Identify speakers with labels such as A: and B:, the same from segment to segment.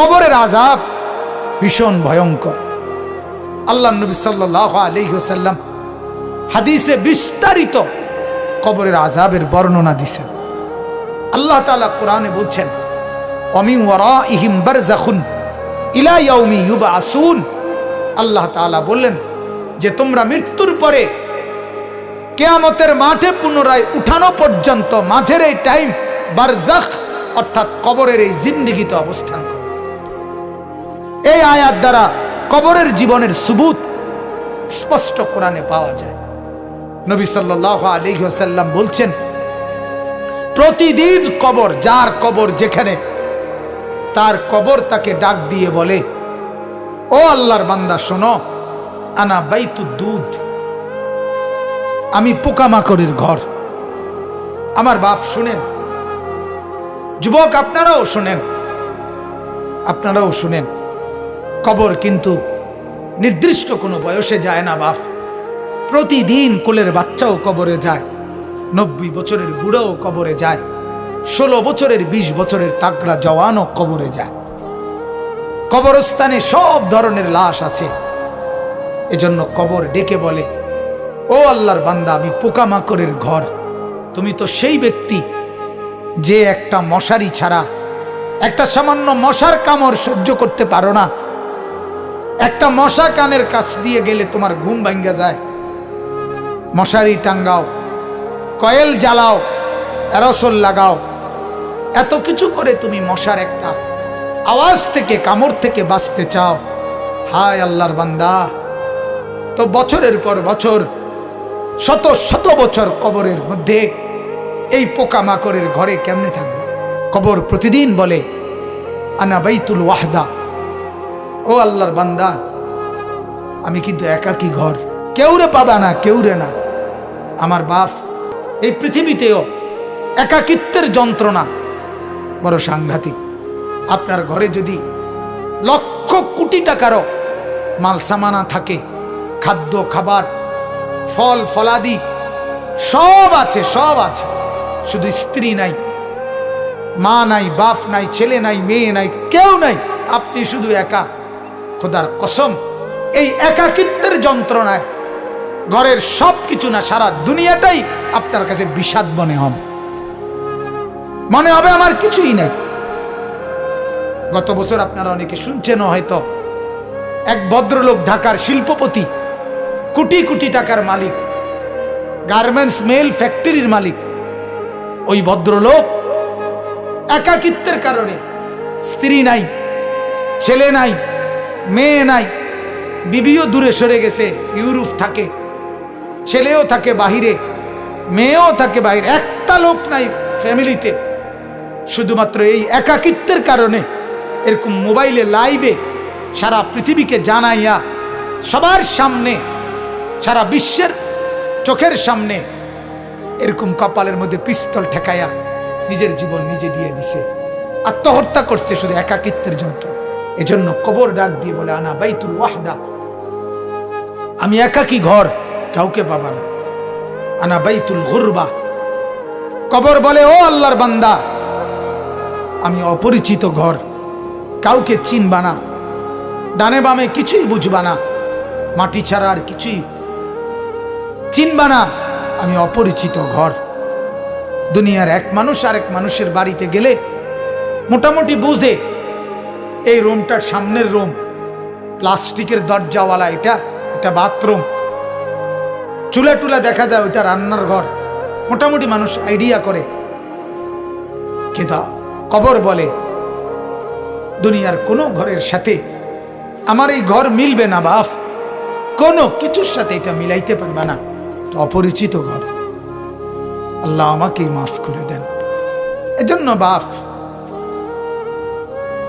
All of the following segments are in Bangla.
A: কবরের আজাব ভীষণ ভয়ঙ্কর। আল্লাহ নবী সাল্লাহ আলহিহসাল্লাম হাদিসে বিস্তারিত কবরের আজাবের বর্ণনা দিছেন। আল্লাহ তাআলা কোরআনে বলছেন অমি ওয়ারা ইহিম বারজাখুন ইলা ইয়াউমি ইউবাসুন। আল্লাহ তাআলা বললেন, যে তোমরা মৃত্যুর পরে কেয়ামতের মাঠে পুনরায় উঠানো পর্যন্ত মাঝের এই টাইম বারজাখ অর্থাৎ কবরের এই জিন্দিগিতে অবস্থান। এই আয়াত দ্বারা কবরের জীবনের সুবুত স্পষ্ট কোরআনে পাওয়া যায়। নবী সাল্লাহ আলিহাসাল্লাম বলছেন, প্রতিদিন কবর, যার কবর যেখানে, তার কবর তাকে ডাক দিয়ে বলে, ও আল্লাহর বান্দা, শোনো, আনা বাইতু দুধ। আমি পোকামাকড়ের ঘর। আমার বাপ শুনেন। যুবক, আপনারাও শুনেন। আপনারাও শুনেন। কবর কিন্তু নির্দিষ্ট কোনো বয়সে যায় না, বাপ। প্রতিদিন কোলের বাচ্চাও কবরে যায়, নব্বই বছরের বুড়াও কবরে যায়, ষোলো বছরের ২০ বছরের তাকড়া জওয়ানও কবরে যায়। কবরস্থানে সব ধরনের লাশ আছে। এজন্য কবর ডেকে বলে, ও আল্লাহর বান্দা, আমি পোকামাকড়ের ঘর। তুমি তো সেই ব্যক্তি যে একটা মশারি ছাড়া একটা সামান্য মশার কামড় সহ্য করতে পারো না। একটা মশা কানের কাছ দিয়ে গেলে তোমার ঘুম ভাঙ্গা যায়। মশারি টাঙ্গাও, কয়েল জ্বালাও, অ্যারসল লাগাও। এত কিছু করে তুমি মশার একটা আওয়াজ থেকে, কামড় থেকে বাঁচতে চাও। হায় আল্লাহর বান্দা। তো বছরের পর বছর, শত শত বছর কবরের মধ্যে এই পোকামাকড়ের ঘরে কেমনে থাকবে? কবর প্রতিদিন বলে, আনা বাইতুল ওয়াহদা। ও আল্লাহর বান্দা, আমি কিন্তু একাকী ঘর। কেউরে পাবা না, কেউরে না। আমার বাপ এই পৃথিবীতেও একাকিত্বের যন্ত্রণা বড় সাংঘাতিক। আপনার ঘরে যদি লক্ষ কোটি টাকারও মাল সামানা থাকে, খাদ্য, খাবার, ফল, ফলাদি, সব আছে সব আছে। শুধু স্ত্রী নাই, মা নাই, বাপ নাই, ছেলে নাই, মেয়ে নাই, কেউ নাই। আপনি শুধু একা। খোদার কসম, এই একাকিত্বের যন্ত্রণায় ঘরের সব কিছু না, সারা দুনিয়াটাই আপনার কাছে বিষাদ মনে হবে। মনে হবে আমার কিছুই নাই। গত বছর আপনারা অনেকে শুনছেন হয়তো, এক ভদ্রলোক ঢাকার শিল্পপতি, কোটি কোটি টাকার মালিক, গার্মেন্টস মেল ফ্যাক্টরির মালিক। ওই ভদ্রলোক একাকিত্বের কারণে স্ত্রী নাই, ছেলে নাই মেয়ে নাই। বিবিও দূরে সরে গেছে ইউরোপ থাকে, ছেলেও থাকে বাহিরে, মেয়েও থাকে বাহিরে, একটা লোক নাই ফ্যামিলিতে। শুধুমাত্র এই একাকিত্বের কারণে এরকম মোবাইলে, লাইভে সারা পৃথিবীকে জানাইয়া সবার সামনে, সারা বিশ্বের চোখের সামনে এরকম কপালের মধ্যে পিস্তল ঠেকাইয়া নিজের জীবন নিজে দিয়ে দিছে। আত্মহত্যা করছে শুধু একাকিত্বের যন্ত্র এজন্য কবর ডাক দিয়ে বলে, আনা বাইতুল ওয়াহদা। আমি একাকি ঘর? কাউকে পাবা না। আনা বাইতুল গুরবা। কবর বলে, ও আল্লাহর বান্দা, আমি অপরিচিত ঘর। কাউকে চিনবা না। ডানে বামে কিছুই বুঝবা না। মাটি ছাড়া আর কিছুই চিনবা না। আমি অপরিচিত ঘর। দুনিয়ার এক মানুষ আর এক মানুষের বাড়িতে গেলে মোটামুটি বুঝে এই রুমটার সামনের রুম। প্লাস্টিকের দরজাওয়ালা এটা এটা বাথরুম। চুলা টুলা দেখা যায় ওইটা রান্নার ঘর। মোটামুটি মানুষ আইডিয়া করে। কিন্তু কবর বলে, দুনিয়ার কোনো ঘরের সাথে আমার এই ঘর মিলবে না, বাপ। কোনো কিছুর সাথে এটা মিলাইতে পারবে না। অপরিচিত ঘর। আল্লাহ আমাকে মাফ করে দেন। এজন্য, বাপ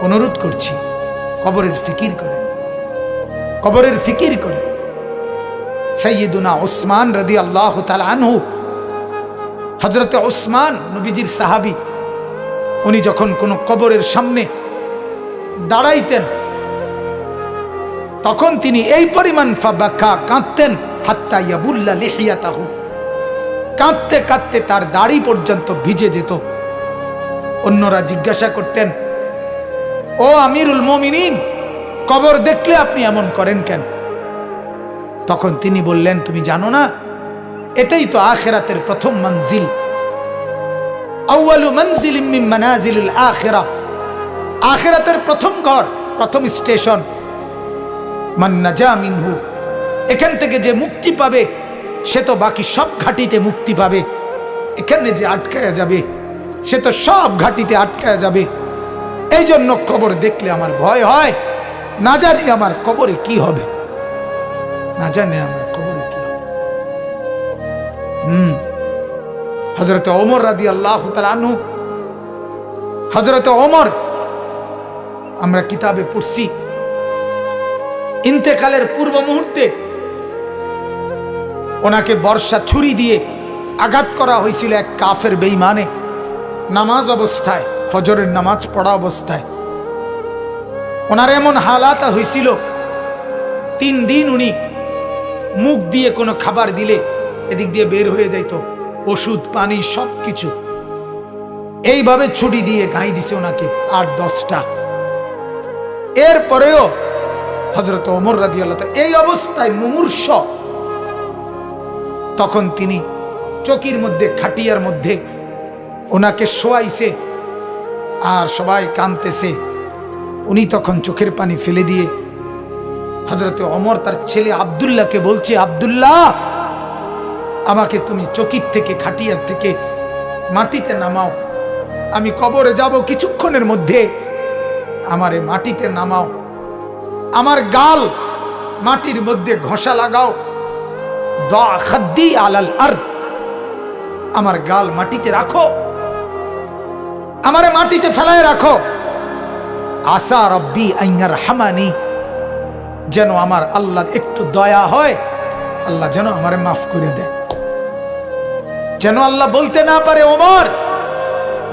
A: অনুরোধ করছি, কবরের ফিকির করেন কবরের ফিকির করেন সৈয়দুনা ওসমান রদি আল্লাহ আনহু হজরতে ওসমান নবীজির সাহাবি, উনি যখন কোনো কবরের সামনে দাঁড়াইতেন, তখন তিনি এই পরিমাণ ফাবাকা কাঁদতেন, হাত্তা ইয়াবুল্লা লিহিয়াতাহু। কাঁদতে কাঁদতে তার দাড়ি পর্যন্ত ভিজে যেত। অন্যরা জিজ্ঞাসা করতেন ও আমিরুল মমিনিন, কবর দেখলে আপনি এমন করেন কেন? তখন তিনি বললেন, তুমি জানো না, এটাই তো আখেরাতের প্রথম মঞ্জিল। আউয়ালু মঞ্জিল মিন মানাজিলুল আখিরা। আখেরাতের প্রথম ঘর, প্রথম স্টেশন। মান নাজা মিনহু, এখান থেকে যে মুক্তি পাবে, সে তো বাকি সব ঘাটিতে মুক্তি পাবে। এখানে যে আটকায়া যাবে, সে তো সব ঘাটিতে আটকায়া যাবে। এই জন্য কবর দেখলে আমার ভয় হয়। না জানি আমার কবরে কি হবে। না জানি আমার কবরে কি হবে। হজরত ওমর রাদি আল্লাহ আনহু। হজরত ওমর, আমরা কিতাবে পড়ছি। ইন্তেকালের পূর্ব মুহূর্তে ওনাকে বর্ষা ছুরি দিয়ে আঘাত করা হয়েছিল এক কাফের বেইমানে নামাজ অবস্থায়। ফজরের নামাজ পড়া অবস্থায়। ওনার এমন হালাত হয়েছিল তিন দিন উনি মুখ দিয়ে কোনো খাবার দিলে এদিক দিয়ে বের হয়ে যাইতো, ওষুধ, পানি সব কিছু এইভাবে ছুটি দিয়ে গাই দিছে ওনাকে আট, দশটা। এরপরেও হজরত ওমর রাদি আল্লাহ এই অবস্থায় মুমূর্ষ। তখন তিনি চকির মধ্যে, খাটিয়ার মধ্যে ওনাকে শোয়াইছে আর সবাই কানতেছে উনি তখন চোখের পানি ফেলে দিয়ে হজরতে অমর তার ছেলে আবদুল্লাহকে বলছে, আবদুল্লাহ, আমাকে তুমি চকির থেকে, খাটিয়ার থেকে মাটিতে নামাও। আমি কবরে যাব কিছুক্ষণের মধ্যে। আমারে মাটিতে নামাও। আমার গাল মাটির মধ্যে ঘষা লাগাও। আলাল আর আমার গাল মাটিতে রাখো। আমারে মাটিতে ফেলায় রাখো। আসা রব্বি আইয়ার হামানি, যেন আমার আল্লাহ একটু দয়া হয়, আল্লাহ যেন আমারে মাফ করে দেয়। যেন আল্লাহ বলতে না পারে, ওমর,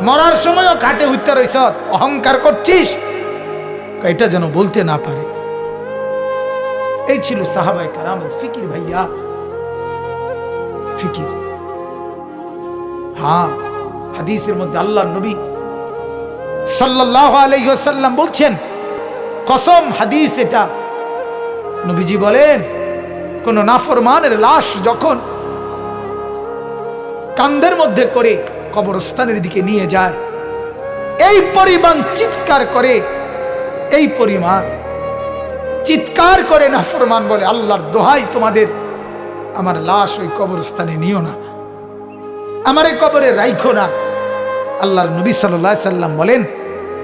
A: মরার সময়ও কাটে উঠতে রইস অহংকার করছিস। এটা যেন বলতে না পারে। এই ছিল সাহাবাই কারাম ফিকির ভাইয়া। ফিকির। হ্যাঁ হাদিসের মধ্যে আল্লাহ নবী সাল্লাহ আলাইসাল্লাম বলছেন, কসম, হাদিস এটা। নবীজি বলেন, কোন নাফরমানের লাশ যখন কান্দের মধ্যে করে কবরস্থানের দিকে নিয়ে যায়, এই পরিমাণ চিৎকার করে, এই পরিমাণ চিৎকার করে নাফরমান বলে, আল্লাহর দোহাই তোমাদের, আমার লাশ ওই কবরস্থানে নিও না, আমার কবরে রাইখো না। আল্লাহর নবী সাল্লাহ সাল্লাম বলেন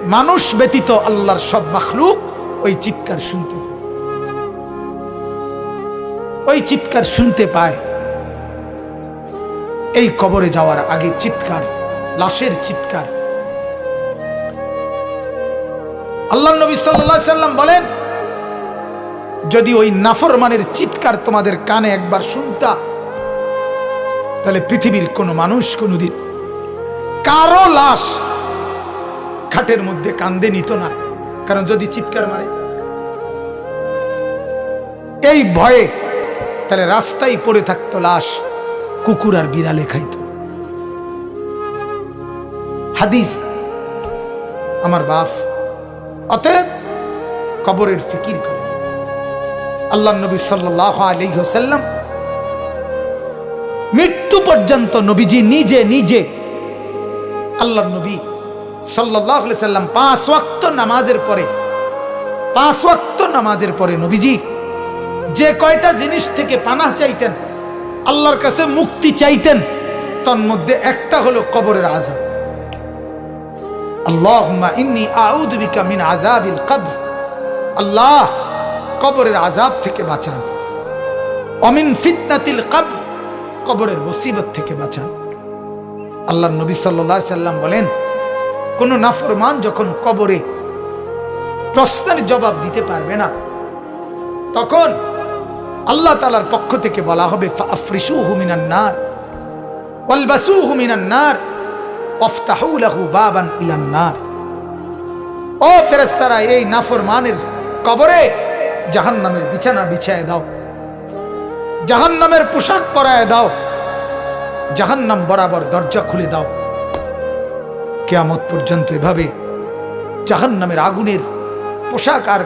A: মানুষ ব্যতীত আল্লাহর সব মাখলুক ওই চিৎকার শুনতে ওই চিৎকার শুনতে পায়। এই কবরে যাওয়ার আগে চিৎকার, লাশের চিৎকার। আল্লাহ নবী সাল্লাহ সাল্লাম বলেন, যদি ওই নাফরমানের চিৎকার তোমাদের কানে একবার শুনতা, তাহলে পৃথিবীর কোনো মানুষ কোনোদিন কারও লাশ খাটের মধ্যে কান্দে নিত না। কারণ যদি চিৎকার মারে, এই ভয়ে তাহলে রাস্তায় পড়ে থাকতো লাশ, কুকুর আর বিড়ালে খাইত। হাদিস, আমার বাপ, অতএব কবরের ফিকির করে। আল্লাহ নবী সাল্লাহ আলী হোসাল্লাম মৃত্যু পর্যন্ত নবীজি নিজে নিজে আল্লাহ নবী সাল্লাম পাঁচ ওয়াক্ত নামাজের পরে, পাঁচ ওয়াক্ত নামাজের পরে নবীজি যে কয়টা জিনিস থেকে পানা চাইতেন, আল্লাহর কাছে মুক্তি চাইতেন, তার মধ্যে একটা হলো কবরের আজাব আল্লাহ বলেন কোন নাফরমান যখন কবরে প্রশ্নের জবাব দিতে পারবে না, তখন আল্লাহ তালার পক্ষ থেকে বলা হবে ফেরেস্তারা এই নাফরমানের কবরে জাহান নামের বিছানা বিছায় দাও জাহান নামের পোশাক পরায় দাও জাহান নাম বরাবর দরজা খুলে দাও। কেয়ামত পর্যন্ত এভাবে জাহান নামের আগুনের পোশাক আর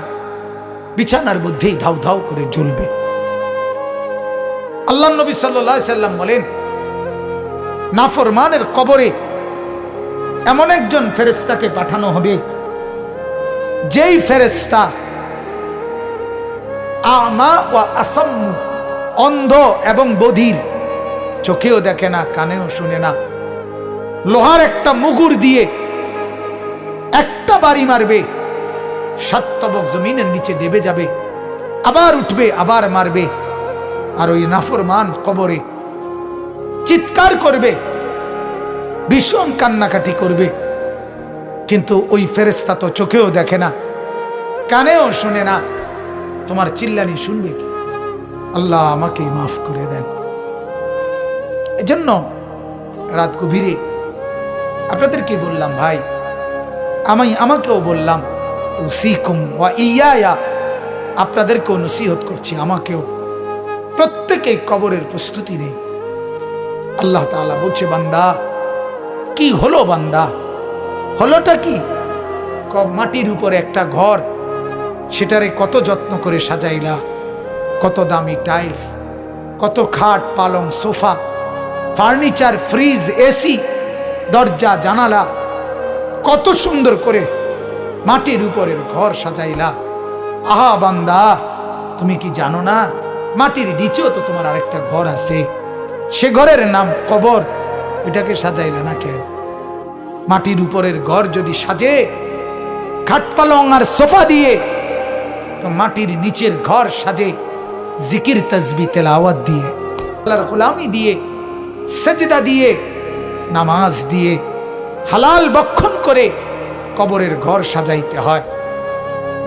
A: বিছানার মধ্যেই ধাউ ধাউ করে জ্বলবে। আল্লাহ নবী সাল্লাহ সাল্লাম বলেন, নাফরমানের কবরে এমন একজন ফেরেস্তাকে পাঠানো হবে, যেই ফেরেস্তা আমা ও আসাম অন্ধ এবং বধির, চোখেও দেখে না, কানেও শুনে না। লোহার একটা মুগুর দিয়ে একটা বাড়ি মারবে। সাতবক জমিনের নিচে দেবে যাবে। আবার উঠবে, আবার মারবে। আর ওই নাফরমান কবরে চিৎকার করবে, ভীষণ কান্নাকাটি করবে। কিন্তু ওই ফেরেস্তা তো চোখেও দেখে না, কানেও শুনে না। তোমার চিল্লানি শুনবে কি? আল্লাহ আমাকে মাফ করে দেন। এজন্য রাত গভীরে আপনাদেরকে বললাম, ভাই, আমি আমাকেও বললাম, উসিকুম ওয়া ইয়া আপনাদেরকেও নসিহত করছি, আমাকেও। প্রত্যেকে কবরের প্রস্তুতি নেই। আল্লাহ তাআলা বলছে, বান্দা, কি হলো বান্দা? হলোটা ক- মাটির উপরে একটা ঘর, সেটারে কত যত্ন করে সাজাইলা, কত দামি টাইলস, কত খাট পালং সোফা, ফার্নিচার, ফ্রিজ, এসি দরজা, জানালা কত সুন্দর করে মাটির উপরের ঘর সাজাইলা। আহা বান্দা, তুমি কি জানো না? মাটির নিচেও তো তোমার আরেকটা ঘর আছে। সে ঘরের নাম কবর। এটাকে সাজাইলে না কেন? মাটির উপরের ঘর যদি সাজে খাটপালং আর সোফা দিয়ে, তো মাটির নিচের ঘর সাজে, জিকির তসবি তেলাওয়াত দিয়ে, আল্লাহর গোলামি দিয়ে, সেজদা দিয়ে নামাজ দিয়ে হালাল বক্ষণ করে কবরের ঘর সাজাইতে হয়।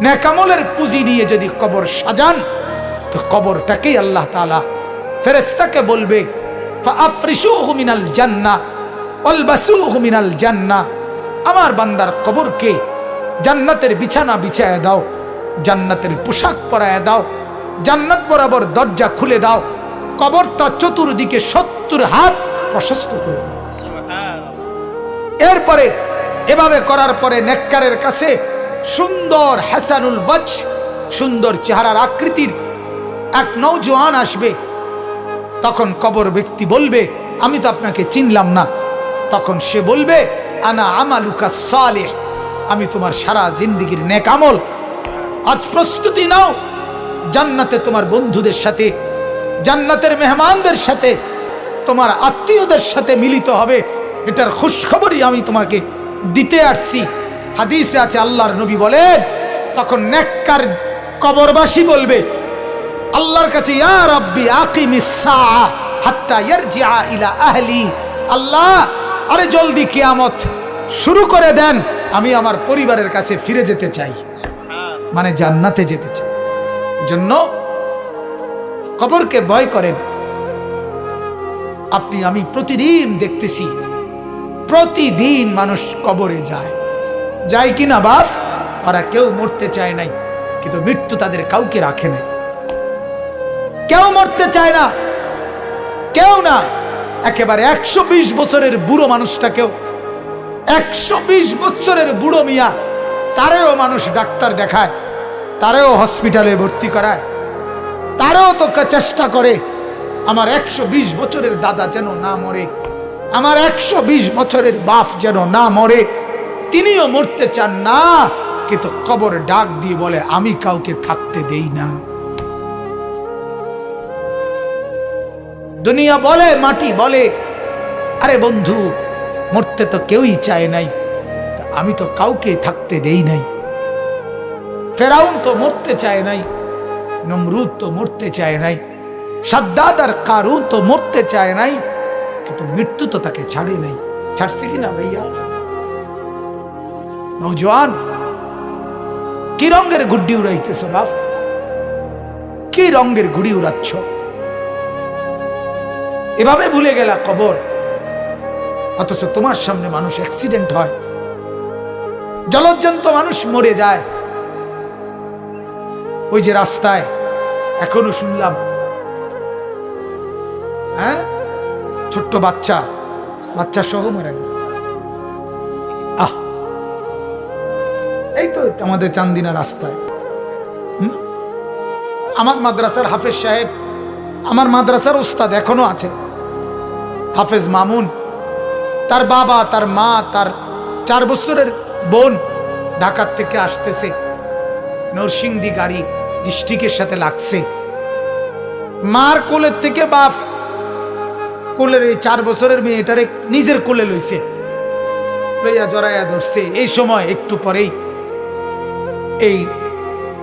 A: ন্যাকামলের পুঁজি নিয়ে যদি কবর সাজান, তো কবরটাকেই আল্লাহ তালা ফেরেস্তাকে বলবে মিনাল জান্নাহ ওয়ালবাসুহু মিনাল জান্নাহ আমার বান্দার কবরকে জান্নাতের বিছানা বিছায় দাও, জান্নাতের পোশাক পরায় দাও, জান্নাত বরাবর দরজা খুলে দাও, কবরটা চতুর্দিকে সত্তর হাত প্রশস্ত করে দাও। এরপরে, এভাবে করার পরে নেককারের কাছে সুন্দর হাসানুল ওয়াজ, সুন্দর চেহারার আকৃতির এক নৌজওয়ান আসবে। তখন কবর ব্যক্তি বলবে, আমি তো আপনাকে চিনলাম না। তখন সে বলবে, আনা আমালুকা সালেহ, আমি তোমার সারা জিন্দিগির নেক আমল। আজ প্রস্তুতি নাও, জান্নাতে তোমার বন্ধুদের সাথে, জান্নাতের মেহমানদের সাথে, তোমার আত্মীয়দের সাথে মিলিত হবে। এটার খুশখবরই আমি তোমাকে দিতে আসছি। হাদিসে আছে, আল্লাহর নবী বলেন, তখন নেককার কবরবাসী বলবে, আল্লাহর কাছে আল্লাহ, আরে জলদি কিয়ামত শুরু করে দেন, আমি আমার পরিবারের কাছে ফিরে যেতে চাই। মানে জান্নাতে যেতে চাই। জন্য কবরকে ভয় করেন। আপনি, আমি প্রতিদিন দেখতেছি প্রতিদিন মানুষ কবরে যায়। যায় কি না বাপ? ওরা কেউ মরতে চায় নাই, কিন্তু মৃত্যু তাদের কাউকে রাখে নাই। কেউ মরতে চায় না, কেউ না। একেবারে একশো বিশ বছরের বুড়ো মানুষটাকেও, একশো বিশ বছরের বুড়ো মিয়া, তারেও মানুষ ডাক্তার দেখায়, তারেও হসপিটালে ভর্তি করায়, তারাও তো চেষ্টা করে। আমার একশো বিশ বছরের দাদা যেন না মরে। আমার একশো বিশ বছরের বাপ যেন না মরে, তিনিও মরতে চান না, কিন্তু কবর ডাক দিয়ে বলে, আমি কাউকে থাকতে দেই না। দুনিয়া বলে, মাটি বলে, আরে বন্ধু, মরতে তো কেউই চায় নাই আমি তো কাউকে থাকতে দেই নাই। ফেরাউন তো মরতে চায় নাই, নমরুদ তো মরতে চায় নাই, সাদ্দাদ আর কারুন তো মরতে চায় নাই কিন্তু মৃত্যু তো তাকে ছাড়ে নাই। ছাড়ছে কি না ভাইয়া? নৌজওয়ান কি রঙের গুড্ডি উড়াইতেছ বাপ? কি রঙের গুড়ি উড়াচ্ছ? এভাবে ভুলে গেলা কবর। অথচ তোমার সামনে মানুষ অ্যাক্সিডেন্ট হয়। জলজ্জন্ত মানুষ মরে যায়। ওই যে রাস্তায়, এখনও শুনলাম ছোট্ট বাচ্চা বাচ্চা সহ মারা গেছে। আহ! এই তো আমাদের চান্দিনা রাস্তায়। আমার মাদ্রাসার হাফেজ সাহেব, আমার মাদ্রাসার উস্তাদ এখনও আছে। হাফেজ মামুন, তার বাবা, তার মা, তার চার বছরের বোন ঢাকার থেকে আসতেছে। নরসিংদী গাড়ি, ডিস্ট্রিক্টের সাথে লাগছে। মার কোলের থেকে বাপ কোলের এই চার বছরের মেয়েটারে নিজের কোলে লইছে। লইয়া জড়াইয়া ধরছে। এই সময় একটু পরেই এই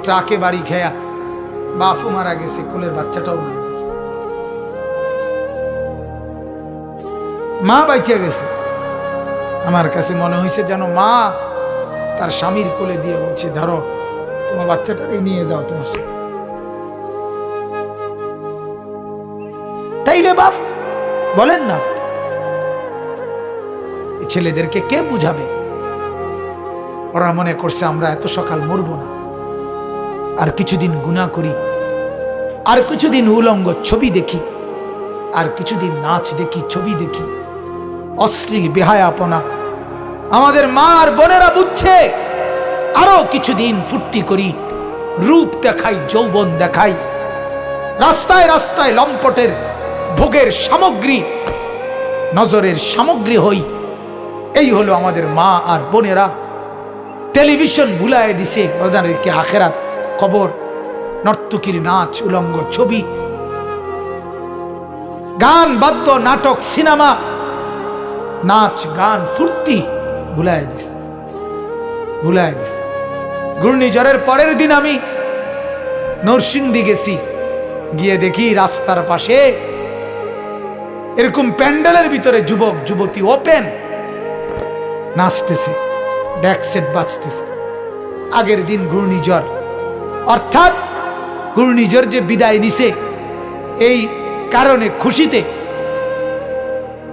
A: ট্রাকে বাড়ি খেয়া বাপও মারা গেছে, কোলের বাচ্চাটাও মারা গেছে। মা বাইচে গেছে। আমার কাছে মনে হয়েছে যেন মা তার স্বামীর কোলে দিয়ে বলছে, ধরো, তোমার বাচ্চাটাকে নিয়ে যাও তোমার তাইলে বাপ বলেন না। ছেলেদেরকে কে বুঝাবে? ওরা মনে করছে আমরা এত সকাল মরবো না। আর কিছুদিন গুণা করি, আর কিছুদিন উলঙ্গ ছবি দেখি, আর কিছুদিন নাচ দেখি, ছবি দেখি, অশ্লীল বেহায়াপনা। আমাদের মা আর বোনেরা বুঝছে, আরও কিছুদিন ফুর্তি করি, রূপ দেখাই, যৌবন দেখাই, রাস্তায় রাস্তায় লম্পটের ভোগের সামগ্রী, নজরের সামগ্রী হই। এই হলো আমাদের মা আর বোনেরা। টেলিভিশন ভুলায় দিছে ওদেরকে আখেরাত খবর নর্তকীর নাচ, উলঙ্গ ছবি। গান, বাদ্য, নাটক, সিনেমা, নাচ, গান, ফুর্তি ভুলায় দিছে ভুলায় দিছে। ঘূর্ণিঝড়ের পরের দিন আমি নরসিংদী গেছি। গিয়ে দেখি রাস্তার পাশে এরকম প্যান্ডেলের ভিতরে যুবক, যুবতী ওপেন নাচতেছে ড্যাক সেট বাজতেছে। আগের দিন ঘূর্ণিঝড়। অর্থাৎ ঘূর্ণিঝড় যে বিদায় নিছে, এই কারণে খুশিতে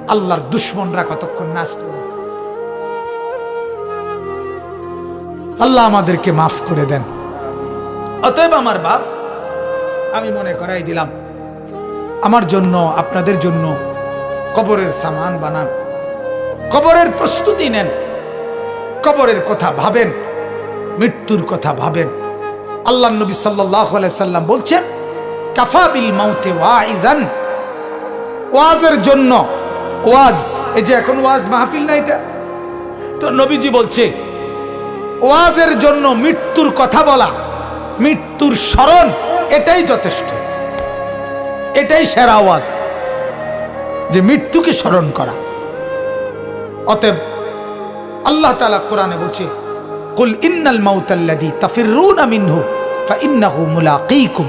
A: আল্লাহর দুশ্মনরা কতক্ষণ নাচত আল্লাহ আমাদেরকে মাফ করে দেন। অতএব আমার বাপ, আমি মনে করাই দিলাম, আমার জন্য, আপনাদের জন্য কবরের সামান বানান, কবরের প্রস্তুতি নেন, কবরের কথা ভাবেন, মৃত্যুর কথা ভাবেন। আল্লাহ নবী সাল্লাম বলছেন কাফাবিল মাউতে ওয়াইজান ওয়াজের জন্য, ওয়াজ, এই যে এখন ওয়াজ মাহফিল না এটা? তো নবীজি বলছে, ওয়াজের জন্য মৃত্যুর কথা বলা, মৃত্যুর স্মরণ, এটাই যথেষ্ট। এটাই সেরা ওয়াজ। যে মৃত্যুকে স্মরণ করা। অতএব আল্লাহ তালা কোরআনে বলছে, কুল ইন্নাল মাউতাল্লাযী তাফিররুনা মিনহু মুলাকীকুম।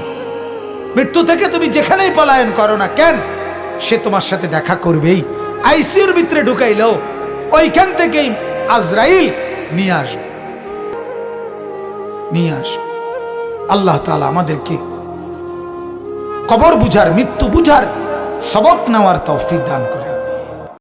A: মৃত্যু থেকে তুমি যেখানেই পলায়ন করো না কেন, সে তোমার সাথে দেখা করবেই। আইসিউর ভিতরে ঢুকাইলেও ওইখান থেকেই আজরাইল নিয়ে আসবে। নিয়ে আসবে। আল্লাহ তাআলা আমাদেরকে কবর বুঝার, মৃত্যু বুঝার সবক নেওয়ার তৌফিক দান করে